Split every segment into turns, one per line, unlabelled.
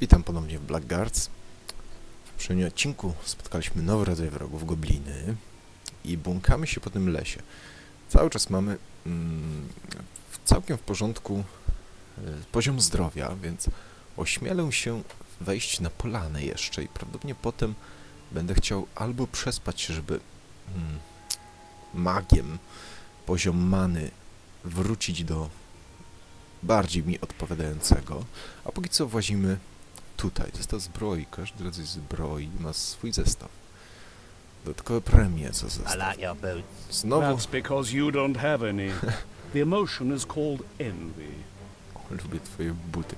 Witam ponownie w Blackguards. W poprzednim odcinku spotkaliśmy nowy rodzaj wrogów, gobliny i błąkamy się po tym lesie. Cały czas mamy mm, całkiem w porządku e, poziom zdrowia, więc ośmielę się wejść na polanę jeszcze i prawdopodobnie potem będę chciał albo przespać się, żeby mm, magiem poziom many wrócić do bardziej mi odpowiadającego, a póki co włazimy tutaj. Zestaw zbroi. Każdy rodzaj zbroi ma swój zestaw. Dodatkowe premie za
I
zestaw.
like your boots.
Znowu
That's because you don't have any. the emotion is called envy.
lubię twoje buty.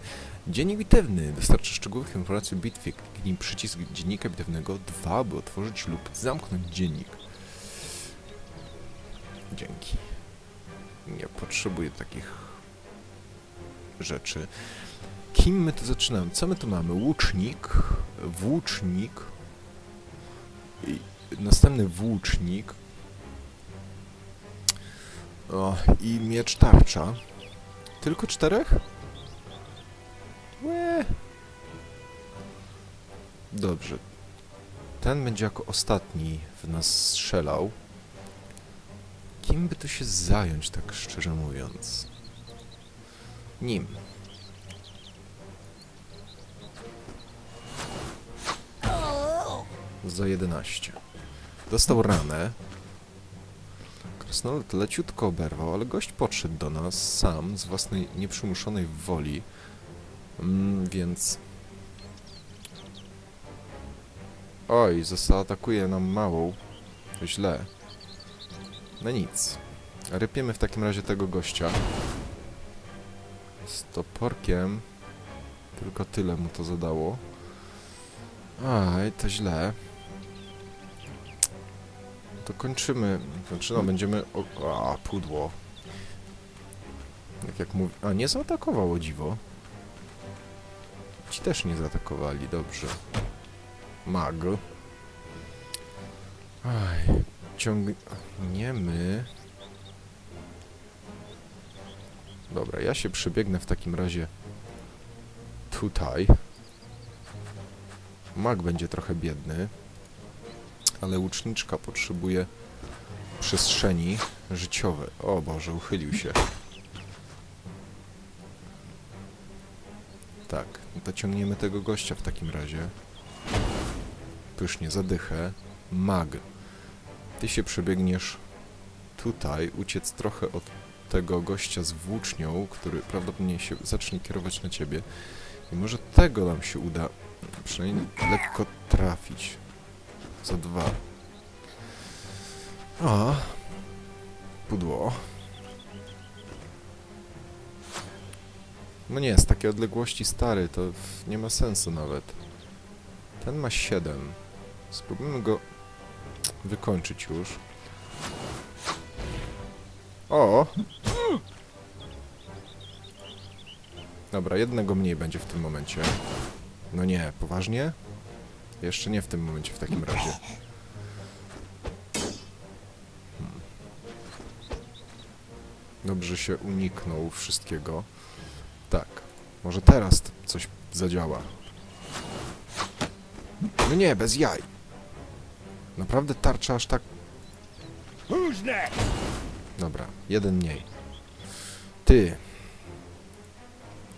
Dziennik bitewny dostarcza szczegółowych informacji o bitwie. Kliknij przycisk dziennika bitewnego 2, by otworzyć lub zamknąć dziennik. Dzięki. Nie potrzebuję takich rzeczy. Kim my tu zaczynamy? Co my tu mamy? Łucznik, włócznik następny włócznik o, i miecz tarcza. Tylko czterech? Łe. Dobrze. Ten będzie jako ostatni w nas strzelał. Kim by tu się zająć, tak szczerze mówiąc? Nim. Za 11. Dostał ranę. Krasnolud leciutko oberwał, ale gość podszedł do nas sam, z własnej nieprzymuszonej woli. Mm, więc... Oj, zaatakuje nam małą. To źle. No nic. Rypiemy w takim razie tego gościa. Z toporkiem. Tylko tyle mu to zadało. Aj, to źle. To kończymy. Znaczy, no, będziemy... O, a, pudło. Tak jak mówi... A, nie zaatakowało dziwo. Ci też nie zaatakowali, dobrze. Mag. Aj, ciągniemy. Dobra, ja się przebiegnę w takim razie tutaj. Mag będzie trochę biedny, ale łuczniczka potrzebuje przestrzeni życiowej. O Boże, uchylił się. Tak, to ciągniemy tego gościa w takim razie. Pysznie, zadychę. Mag. Ty się przebiegniesz tutaj, uciec trochę od tego gościa z włócznią, który prawdopodobnie się zacznie kierować na ciebie. I może tego nam się uda przynajmniej lekko trafić. Za dwa. A. Pudło. No nie, z takiej odległości stary, to nie ma sensu nawet. Ten ma 7. Spróbujmy go wykończyć już. O! Dobra, jednego mniej będzie w tym momencie. No nie, poważnie? Jeszcze nie w tym momencie w takim razie. Hmm. Dobrze się uniknął wszystkiego. Tak. Może teraz coś zadziała. No nie, bez jaj. Naprawdę tarcza aż tak... Dobra, jeden mniej. Ty.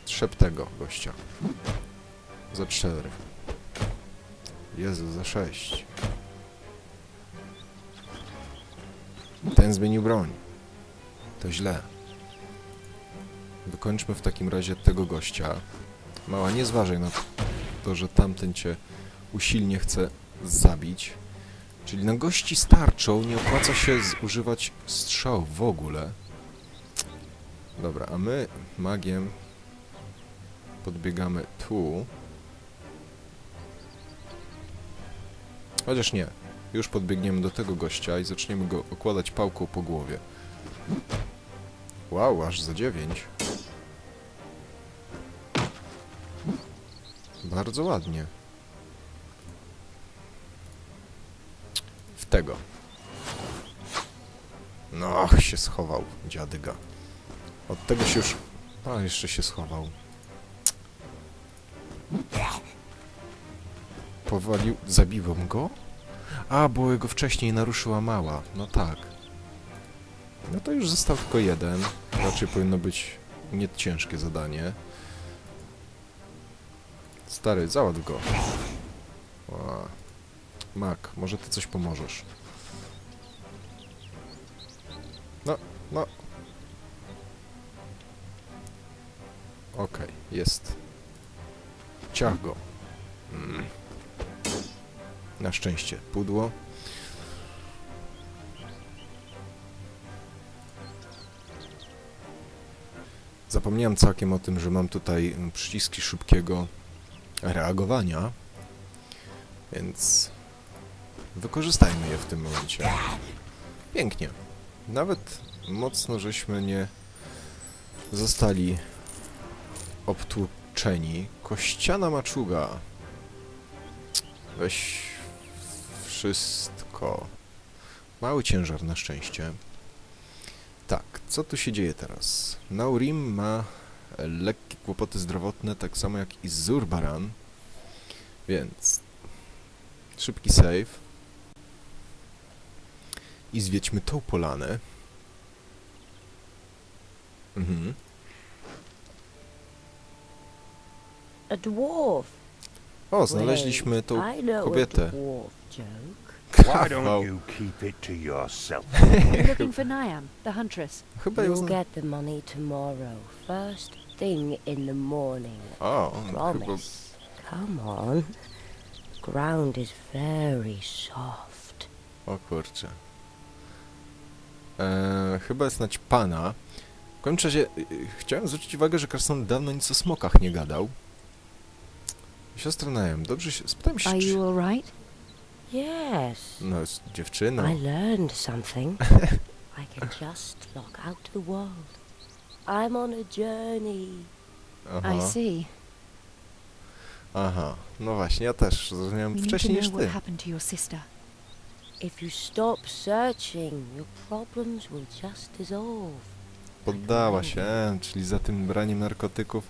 Trzep tego gościa. Za cztery. Jezu, za sześć. Ten zmienił broń. To źle. Dokończmy w takim razie tego gościa. Mała, nie zważaj na to, że tamten cię usilnie chce zabić. Czyli na gości starczą nie opłaca się zużywać strzał w ogóle. Dobra, a my magiem podbiegamy tu. Chociaż nie. Już podbiegniemy do tego gościa i zaczniemy go okładać pałką po głowie. Wow, aż za dziewięć. Bardzo ładnie. W tego. No, się schował, dziadyga. Od tego się już... A, jeszcze się schował. Powalił... Zabiłem go? A, bo jego wcześniej naruszyła mała. No tak. No to już został tylko jeden. Raczej powinno być nie ciężkie zadanie. Stary, załatw go. Ła. Mak, może ty coś pomożesz. No, no. Okej, jest. Ciach go. Mm. Na szczęście. Pudło. Zapomniałem całkiem o tym, że mam tutaj przyciski szybkiego reagowania, więc wykorzystajmy je w tym momencie. Pięknie. Nawet mocno żeśmy nie zostali obtłuczeni. Kościana maczuga. Weź wszystko. Mały ciężar na szczęście. Tak, co tu się dzieje teraz? Naurim ma lekkie kłopoty zdrowotne, tak samo jak i Zurbaran. Więc szybki save. I zwiedźmy tą polanę. Mhm.
A dwarf.
O, znaleźliśmy tą kobietę.
Why
Kawał.
don't you keep it to yourself?
Looking for Niam, the huntress.
Chyba ją
You'll
zna...
get the money tomorrow, first thing in the morning.
O, no chyba...
Promise. Come on. Ground is very soft.
O kurczę. Eee, chyba jest nać pana. W końcu razie y, y, chciałem zwrócić uwagę, że Carson dawno nic o smokach nie gadał. Siostra Najem, dobrze się... Spytałem się,
Are
czy...
you all right?
Yes.
No, jest dziewczyną.
I learned something. I can just look out to the world. I'm on a journey.
Aha,
I see.
aha. No właśnie, ja też zrozumiałem
We need to
wcześniej
know
niż
what
ty.
happened to your sister.
If you stop searching, your problems will just dissolve.
Poddała się, e, czyli za tym braniem narkotyków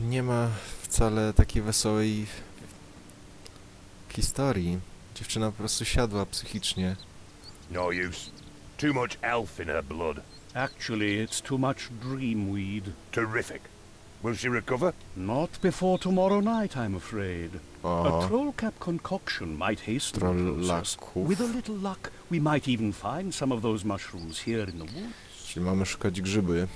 nie ma wcale takiej wesołej historii. Dziewczyna po prostu siadła psychicznie.
No use. Too much elf in her blood.
Actually, it's too much dreamweed.
Terrific. Will she recover?
Not before tomorrow night, I'm afraid. A
O,
troll cap concoction might hasten the process.
trollaków.
With a little luck, we might even find some of those mushrooms here in the woods.
Czyli mamy szukać grzyby.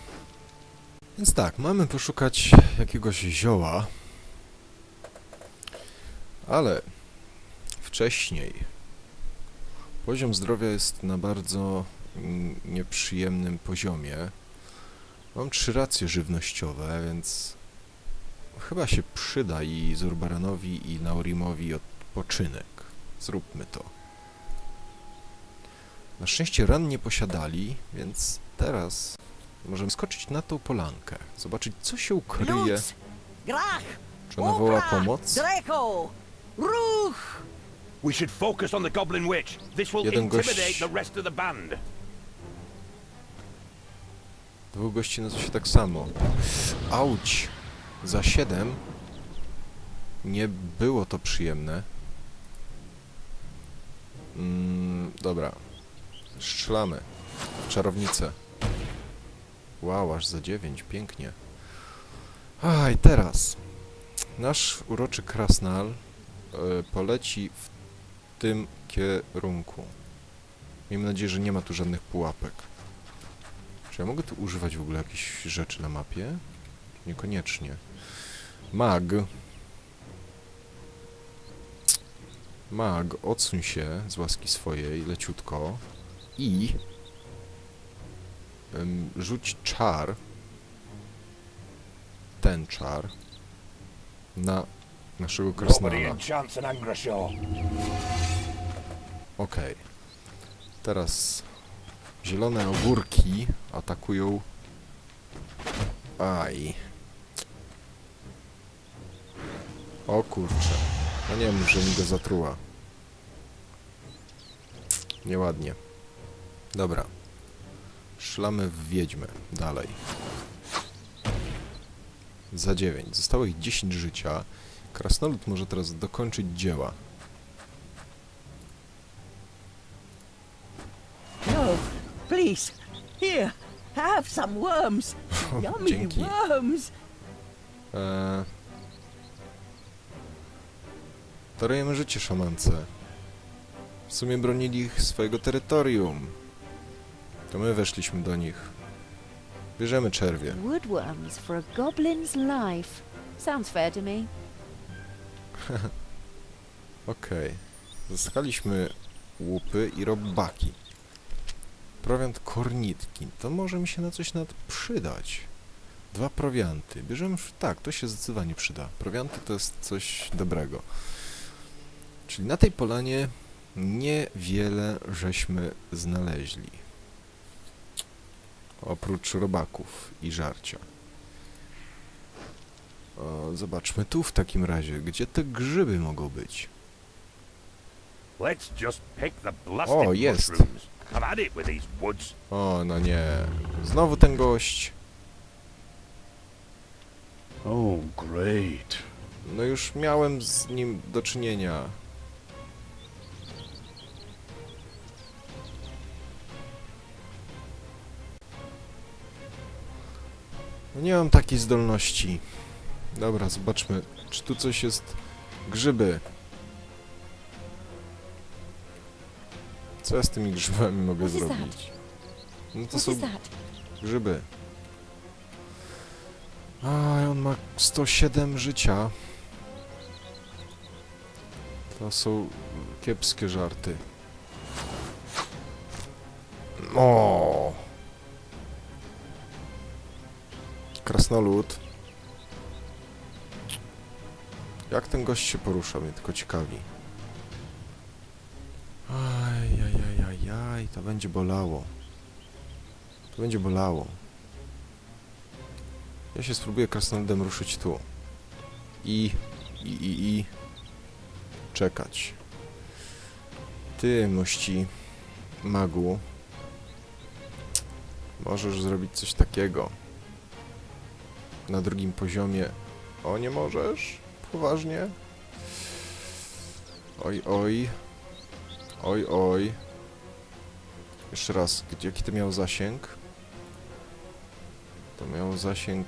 Więc tak, mamy poszukać jakiegoś zioła. Ale wcześniej poziom zdrowia jest na bardzo mm, nieprzyjemnym poziomie. Mam trzy racje żywnościowe, więc chyba się przyda i Zurbaranowi i Naurimowi odpoczynek. Zróbmy to. Na szczęście ran nie posiadali, więc teraz możemy skoczyć na tą polankę, zobaczyć co się ukryje.
Grach!
Czy ona woła
Ukra!
pomoc?
Draco! Ruch!
We should focus on the Goblin Witch. This will
Jeden
intimidate
gość-
the rest of the band.
Dwóch gości nazywa się tak samo. Auć! Za 7 nie było to przyjemne. Mm, dobra. Strzelamy. Czarownicę. Wow, aż za 9, pięknie. A teraz. Nasz uroczy krasnal e, poleci w tym kierunku. Miejmy nadzieję, że nie ma tu żadnych pułapek. Czy ja mogę tu używać w ogóle jakichś rzeczy na mapie? Niekoniecznie. Mag. Mag, odsuń się z łaski swojej leciutko i rzuć czar, ten czar, na naszego krasnala. Okej. Teraz zielone ogórki atakują. Aj. O kurczę. No nie wiem, że mi go zatruła. Nieładnie. Dobra. Szlamy w wiedźmę. Dalej. Za 9. Zostało ich 10 życia. Krasnolud może teraz dokończyć dzieła.
No, please. Here, have some worms.
O,
Yummy
dzięki.
worms.
Eee... Darujemy życie szamance. W sumie bronili ich swojego terytorium. To my weszliśmy do nich. Bierzemy czerwie.
Woodworms for a goblin's life. Sounds fair to me.
Okej. Zyskaliśmy łupy i robaki. Prowiant kornitki. To może mi się na coś nad przydać. Dwa prowianty. Bierzemy... Tak, to się zdecydowanie przyda. Prowianty to jest coś dobrego. Czyli na tej polanie niewiele żeśmy znaleźli. Oprócz robaków i żarcia. O, zobaczmy tu w takim razie, gdzie te grzyby mogą być.
Let's just pick the blasted
O, jest.
mushrooms. I've had it with these woods.
O, no nie. Znowu ten gość.
Oh, great.
No już miałem z nim do czynienia. No nie mam takiej zdolności. Dobra, zobaczmy, czy tu coś jest... Grzyby. Co ja z tymi grzybami mogę zrobić? No to są grzyby. A, on ma 107 życia. To są kiepskie żarty. O! Krasnolud. Jak ten gość się porusza, mnie tylko ciekawi. Ajajajajaj, to będzie bolało. To będzie bolało. Ja się spróbuję krasnoludem ruszyć tu. I, i, i, i... Czekać. Ty, mości magu, możesz zrobić coś takiego. Na drugim poziomie. O, nie możesz? Poważnie? Oj, oj. Oj, oj. Jeszcze raz, gdzie, jaki to miał zasięg? To miał zasięg...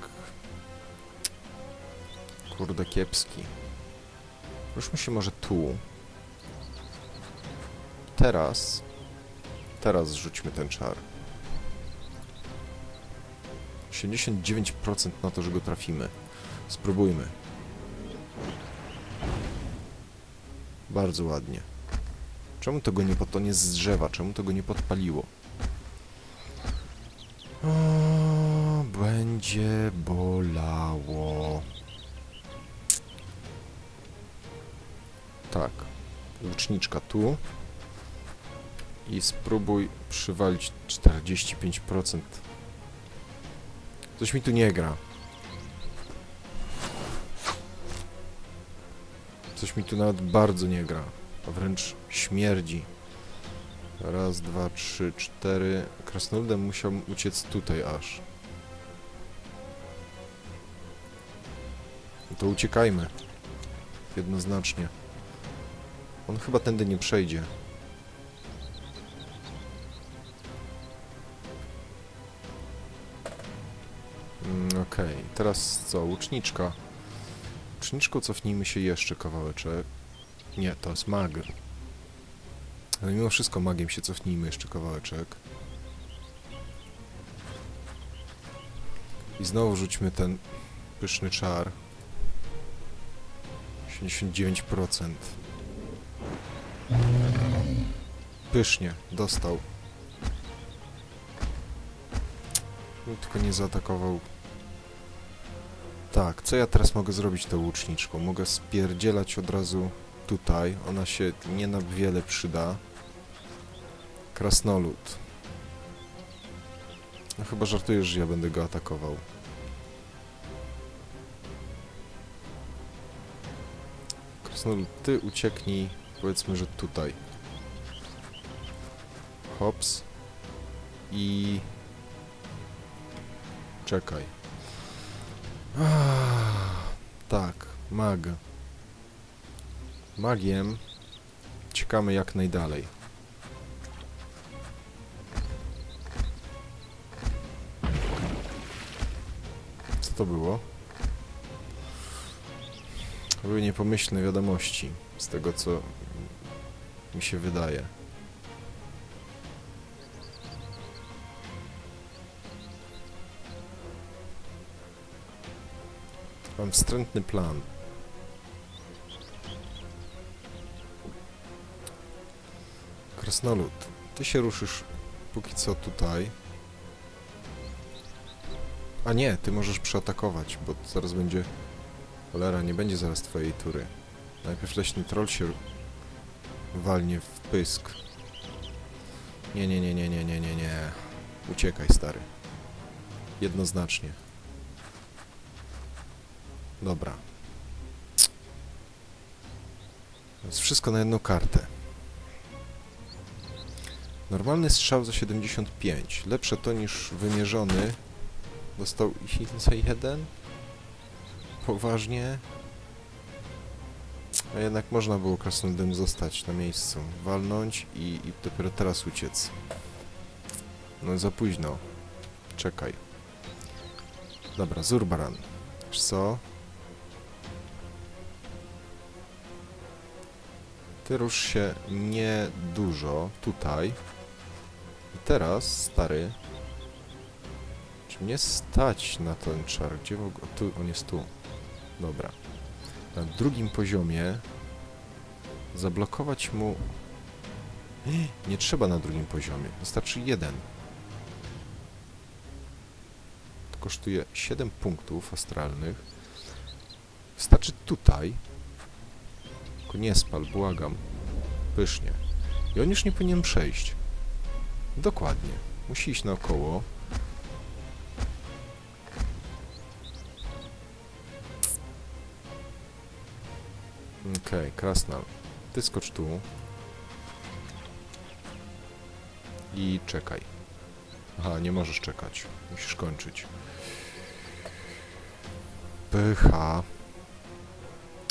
Kurde, kiepski. Ruszmy się może tu. Teraz... Teraz zrzućmy ten czar. 89% na to, że go trafimy. Spróbujmy. Bardzo ładnie. Czemu to go nie, pod- to nie z drzewa? Czemu to go nie podpaliło? O, będzie bolało. Tak. Łuczniczka tu. I spróbuj przywalić 45%. Coś mi tu nie gra. Coś mi tu nawet bardzo nie gra. A wręcz śmierdzi. Raz, dwa, trzy, cztery. Krasnoludem musiał uciec tutaj aż. To uciekajmy. Jednoznacznie. On chyba tędy nie przejdzie. Okej, teraz co? Łuczniczka. Łuczniczką cofnijmy się jeszcze kawałeczek. Nie, to jest mag. Ale mimo wszystko magiem się cofnijmy jeszcze kawałeczek. I znowu rzućmy ten pyszny czar. 89%. Pysznie, dostał. No, Tylko nie zaatakował. Tak, co ja teraz mogę zrobić tą łuczniczką? Mogę spierdzielać od razu tutaj. Ona się nie na wiele przyda. Krasnolud. No chyba żartujesz, że ja będę go atakował. Krasnolud, ty ucieknij, powiedzmy, że tutaj. Hops. I... Czekaj. Tak, mag. magiem ciekamy jak najdalej. Co to było? Były niepomyślne wiadomości, z tego co mi się wydaje. Mam wstrętny plan. Krasnolud, ty się ruszysz póki co tutaj. A nie, ty możesz przeatakować, bo zaraz będzie... Cholera, nie będzie zaraz twojej tury. Najpierw leśny troll się walnie w pysk. Nie, nie, nie, nie, nie, nie, nie, nie. Uciekaj, stary. Jednoznacznie. Dobra. To jest wszystko na jedną kartę. Normalny strzał za 75. Lepsze to niż wymierzony. Dostał za jeden? Poważnie? A jednak można było krasnoludem zostać na miejscu. Walnąć i, i dopiero teraz uciec. No za późno. Czekaj. Dobra, Zurbaran. Wiesz co? Ty rusz się nie dużo tutaj. I teraz, stary, czy mnie stać na ten czar? Gdzie w ogóle? Tu, on jest tu. Dobra. Na drugim poziomie zablokować mu... Nie trzeba na drugim poziomie. Wystarczy jeden. To kosztuje 7 punktów astralnych. Wystarczy tutaj. Tylko nie spal, błagam. Pysznie. I on już nie powinien przejść. Dokładnie. Musi iść naokoło. Okej, Krasnal. Ty skocz tu. I czekaj. Aha, nie możesz czekać. Musisz kończyć. Pycha.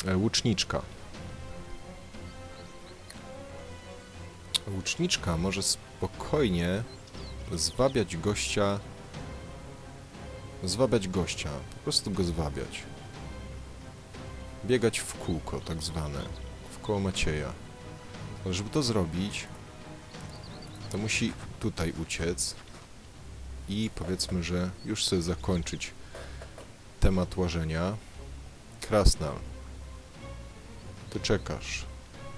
E, łuczniczka. Łuczniczka może spokojnie zwabiać gościa. Zwabiać gościa. Po prostu go zwabiać. Biegać w kółko, tak zwane. W koło Macieja. Ale żeby to zrobić, to musi tutaj uciec i powiedzmy, że już sobie zakończyć temat łażenia. Krasnal. Ty czekasz.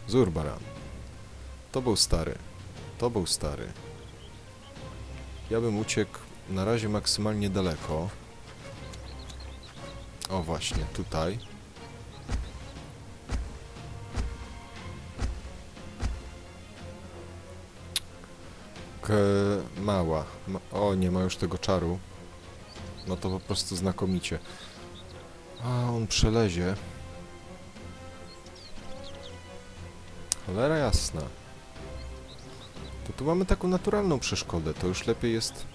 Zurbaran. To był stary. To był stary. Ja bym uciekł na razie maksymalnie daleko. O właśnie, tutaj. K mała. Ma o, nie ma już tego czaru. No to po prostu znakomicie. A, on przelezie. Cholera jasna. To tu mamy taką naturalną przeszkodę. To już lepiej jest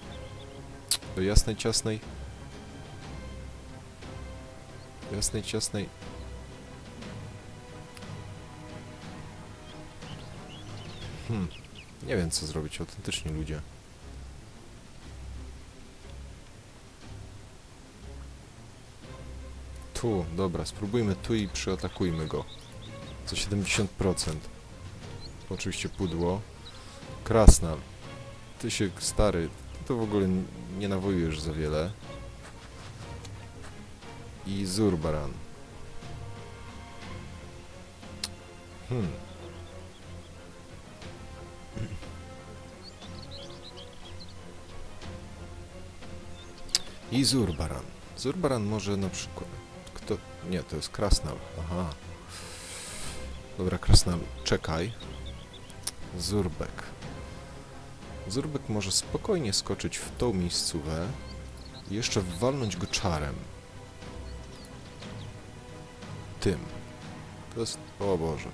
do jasnej, ciasnej... Jasnej, ciasnej... Hmm. Nie wiem, co zrobić autentycznie, ludzie. Tu, dobra, spróbujmy tu i przyatakujmy go. Co 70%. Oczywiście pudło. Krasnal. Ty się, stary, to w ogóle nie nawojujesz za wiele. I Zurbaran. Hmm. I Zurbaran. Zurbaran może na przykład... Kto... Nie, to jest Krasnal. Aha. Dobra, Krasnal, czekaj. Zurbek. Zurbek może spokojnie skoczyć w tą miejscówę i jeszcze walnąć go czarem. Tym. To jest... O Boże.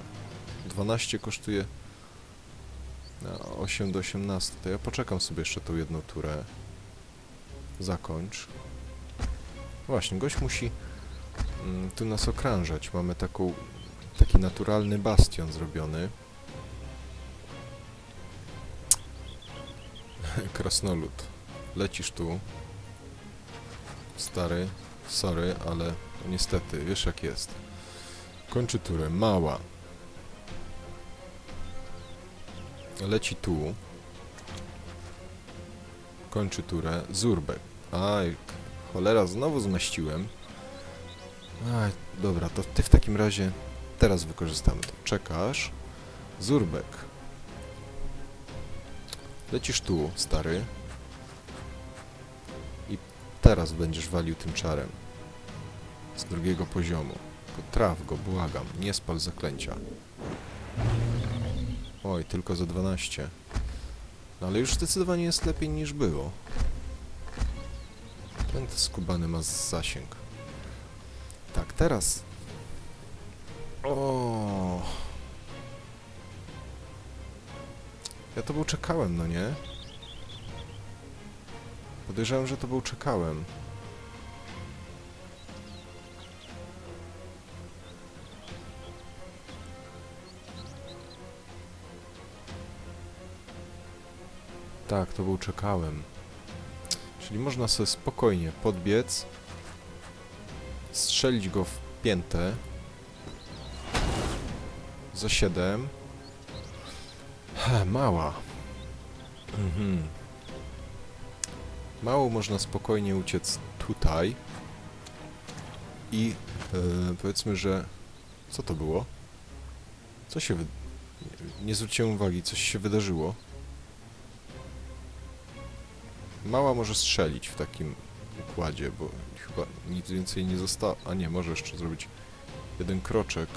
12 kosztuje... No, 8 do 18. To ja poczekam sobie jeszcze tą jedną turę. Zakończ. Właśnie, gość musi mm, tu nas okrążać. Mamy taką Taki naturalny bastion zrobiony. Krasnolud. Lecisz tu. Stary, sorry, ale no niestety, wiesz jak jest. Kończy turę. Mała. Leci tu. Kończy turę. Zurbek. Aj, cholera, znowu zmaściłem. Aj, dobra, to ty w takim razie teraz wykorzystamy to. Czekasz. Zurbek. Lecisz tu, stary. I teraz będziesz walił tym czarem. Z drugiego poziomu. Potraf go, błagam. Nie spal zaklęcia. Oj, tylko za 12. No ale już zdecydowanie jest lepiej niż było. Ten skubany ma zasięg. Tak, teraz. O. Ja to był czekałem, no nie? Podejrzewam, że to był czekałem. Tak, to był czekałem. Czyli można sobie spokojnie podbiec, strzelić go w piętę za 7. Mała. Mhm. Mało można spokojnie uciec tutaj. I e, powiedzmy, że... Co to było? Co się wy... Nie, nie zwróciłem uwagi, coś się wydarzyło. Mała może strzelić w takim układzie, bo chyba nic więcej nie zostało. A nie, może jeszcze zrobić jeden kroczek.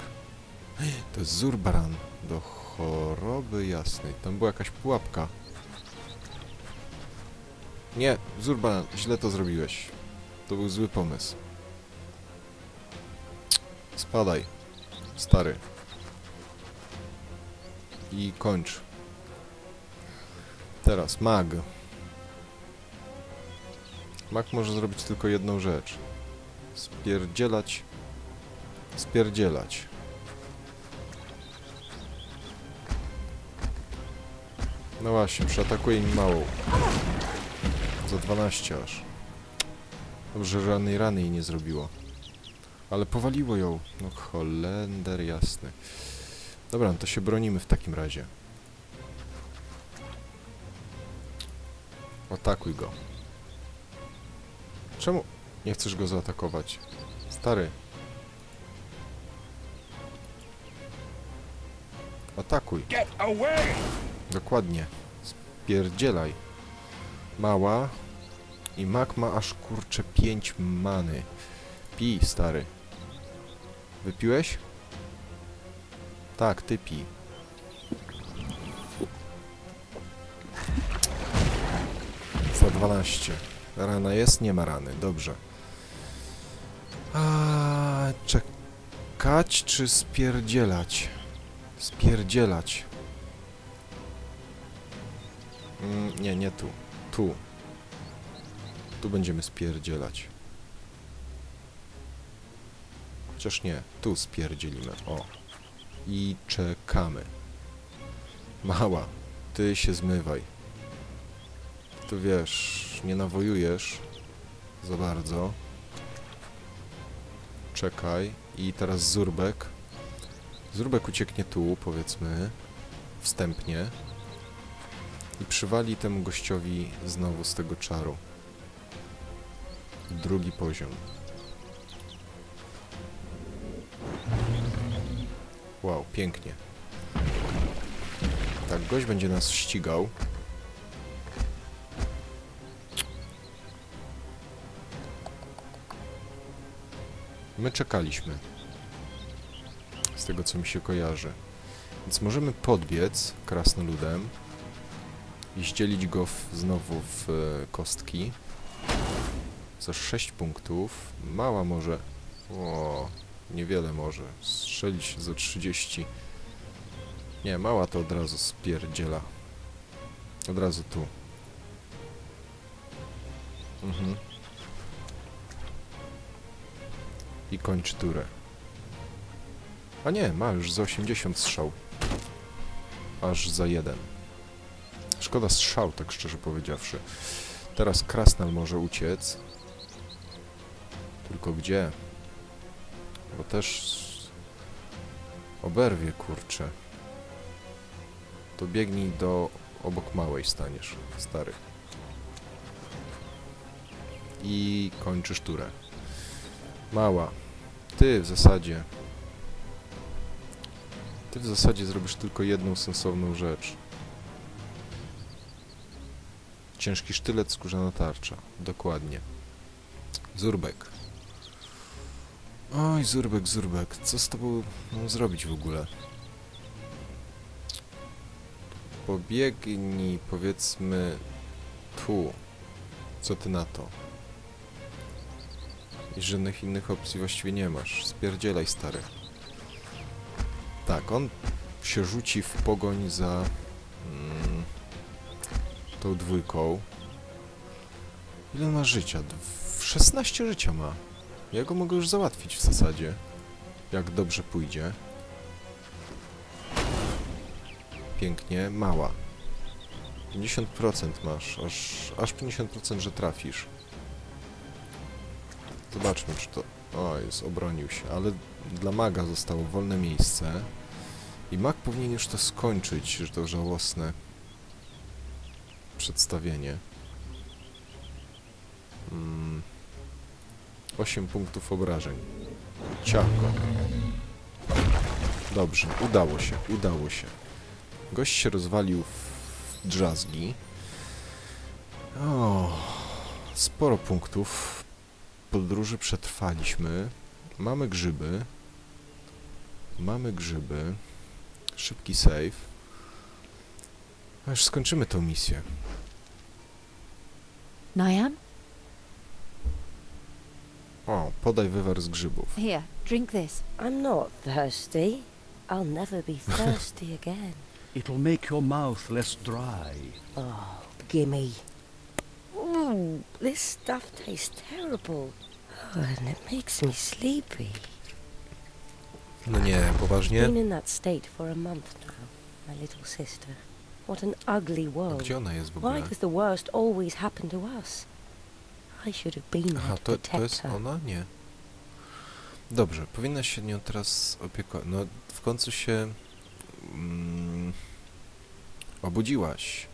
To jest Zurbaran do choroby jasnej. Tam była jakaś pułapka. Nie, Zurbaran, źle to zrobiłeś. To był zły pomysł. Spadaj, stary. I kończ. Teraz mag. Mag może zrobić tylko jedną rzecz. Spierdzielać. Spierdzielać. No właśnie, przeatakuje mi małą. Za 12 aż. Dobrze, żadnej rany jej nie zrobiło. Ale powaliło ją. No holender jasny. Dobra, no to się bronimy w takim razie. Atakuj go. Czemu nie chcesz go zaatakować? Stary. Atakuj.
Get away!
Dokładnie. Spierdzielaj. Mała. I mak ma aż kurcze 5 many. Pij, stary. Wypiłeś? Tak, ty pij. Za 12. Rana jest? Nie ma rany. Dobrze. A czekać czy spierdzielać? Spierdzielać. Mm, nie, nie tu. Tu. Tu będziemy spierdzielać. Chociaż nie, tu spierdzielimy. O. I czekamy. Mała, ty się zmywaj. Tu wiesz, nie nawojujesz za bardzo. Czekaj. I teraz Zurbek. Zurbek ucieknie tu, powiedzmy. Wstępnie. I przywali temu gościowi znowu z tego czaru. Drugi poziom. Wow, pięknie. Tak, gość będzie nas ścigał. My czekaliśmy. Z tego co mi się kojarzy. Więc możemy podbiec krasnoludem i zdzielić go w, znowu w e, kostki. Za 6 punktów. Mała może. O, niewiele może. Strzelić za 30. Nie, mała to od razu spierdziela. Od razu tu. Mhm. I kończy turę. A nie, ma już za 80 strzał. Aż za jeden. Szkoda strzał, tak szczerze powiedziawszy. Teraz Krasnal może uciec. Tylko gdzie? Bo też oberwie, kurczę. To biegnij do obok małej staniesz, stary. I kończysz turę. Mała. Ty w zasadzie. Ty w zasadzie zrobisz tylko jedną sensowną rzecz. Ciężki sztylet, skórzana tarcza. Dokładnie. Zurbek. Oj, Zurbek, Zurbek. Co z tobą mam zrobić w ogóle? Pobiegnij, powiedzmy, tu. Co ty na to? I żadnych innych opcji właściwie nie masz. Spierdzielaj, stary. Tak, on się rzuci w pogoń za tą dwójką. Ile ma życia? Dw- 16 życia ma. Ja go mogę już załatwić w zasadzie. Jak dobrze pójdzie. Pięknie, mała. 50% masz, aż, aż 50%, że trafisz. Zobaczmy, czy to... O, jest, obronił się, ale dla maga zostało wolne miejsce. I mag powinien już to skończyć, że to żałosne przedstawienie. Mm. 8 punktów obrażeń. Ciachko. Dobrze, udało się, udało się. Gość się rozwalił w drzazgi. O, sporo punktów podróży przetrwaliśmy. Mamy grzyby. Mamy grzyby. Szybki save. A już skończymy tą misję.
Niam?
O, podaj wywar z grzybów.
Here, drink this.
I'm not thirsty. I'll never be thirsty again.
It'll make your mouth less dry.
Oh, gimme. Ooh, this stuff tastes terrible. Oh, and it makes me sleepy.
No nie, poważnie?
Been in that state for a month now, my little sister. What an ugly world.
gdzie ona jest w
Why
ogóle?
does the worst always happen to us? I should have been there
Aha,
to
to, jest ona? Nie. Dobrze, powinna się nią teraz opiekować. No, w końcu się mm, obudziłaś.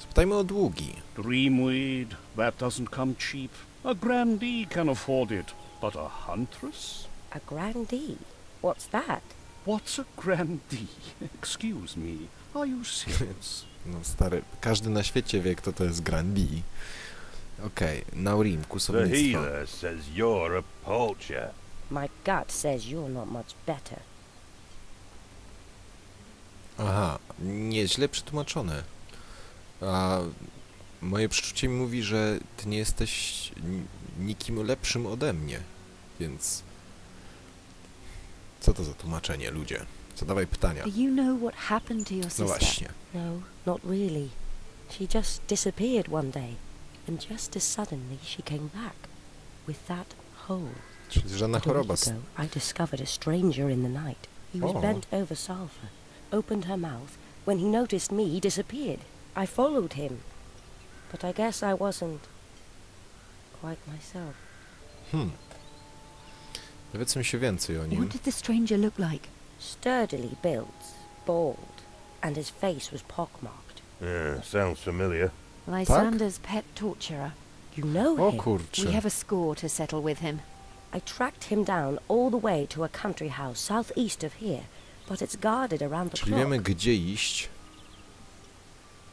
Zapytajmy o długi.
Dreamweed, that doesn't come cheap. A grandee can afford it, but a huntress?
A grandee? What's that?
What's a grandee? Excuse me, are you serious?
No stary, każdy na świecie wie, kto to jest Grandi. Okej, Naurim,
The
kusownictwo.
healer says you're a poacher.
My gut says you're not much better.
Aha, nieźle przetłumaczone. A moje przeczucie mi mówi, że ty nie jesteś ni- nikim lepszym ode mnie, więc... Co to za tłumaczenie, ludzie? Zadawaj pytania.
Do you know what happened to your
No
sister?
właśnie.
No, not really. She just disappeared one day, and just as suddenly she came back with that hole.
Czyli żadna
But a
choroba.
week ago, I discovered a stranger in the night. He was
Oh.
bent over Salva, opened her mouth. When he noticed me, he disappeared. I followed him, but I guess I wasn't quite myself.
Hmm. Powiedzmy się więcej o
What
nim.
did the stranger look like?
Sturdily built, bald, and his face was pockmarked.
Yeah, sounds familiar.
Lysander's pet torturer.
You know
O
him?
kurczę.
We have a score to settle with him.
I tracked him down all the way to a country house southeast of here, but it's guarded around the
Czyli
clock.
wiemy, gdzie iść.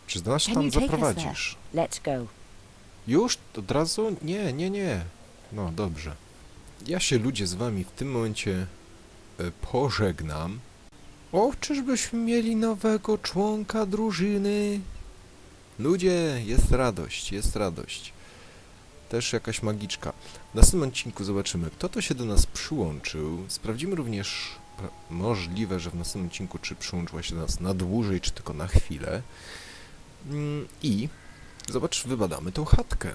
Czy nas
Can
tam
you take us
zaprowadzisz?
Let's go.
Już? Od razu? Nie, nie, nie. No, dobrze. Ja się, ludzie, z wami w tym momencie e, pożegnam. O, czyżbyśmy mieli nowego członka drużyny? Ludzie, jest radość, jest radość. Też jakaś magiczka. W następnym odcinku zobaczymy, kto to się do nas przyłączył. Sprawdzimy również, pra- możliwe, że w następnym odcinku, czy przyłączyła się do nas na dłużej, czy tylko na chwilę. Mm, I Zobacz, wybadamy tą chatkę.